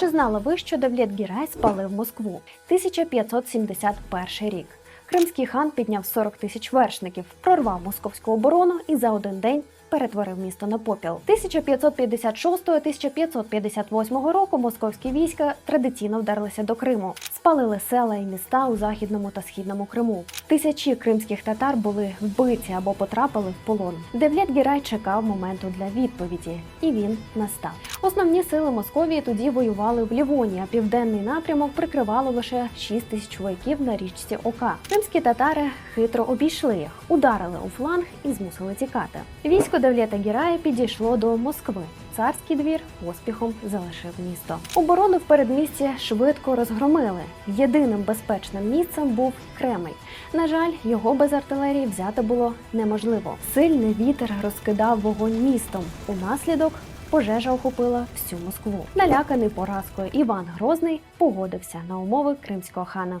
Чи знали ви, що Давлет Гірай спалив Москву? 1571 рік. Кримський хан підняв 40 тисяч вершників, прорвав московську оборону і за один день перетворив місто на попіл. 1556-1558 року московські війська традиційно вдерлися до Криму, спалили села і міста у західному та східному Криму. Тисячі кримських татар були вбиті або потрапили в полон. Девлет Гірай чекав моменту для відповіді, і він настав. Основні сили Московії тоді воювали в Лівоні, а південний напрямок прикривало лише 6 тисяч вояків на річці Ока. Кримські татари хитро обійшли їх, ударили у фланг і змусили тікати. Військо Давлета Гірая підійшло до Москви. Царський двір поспіхом залишив місто. Оборону в передмісті швидко розгромили. Єдиним безпечним місцем був Кремль. На жаль, його без артилерії взяти було неможливо. Сильний вітер розкидав вогонь містом. Унаслідок пожежа охопила всю Москву. Наляканий поразкою Іван Грозний погодився на умови кримського хана.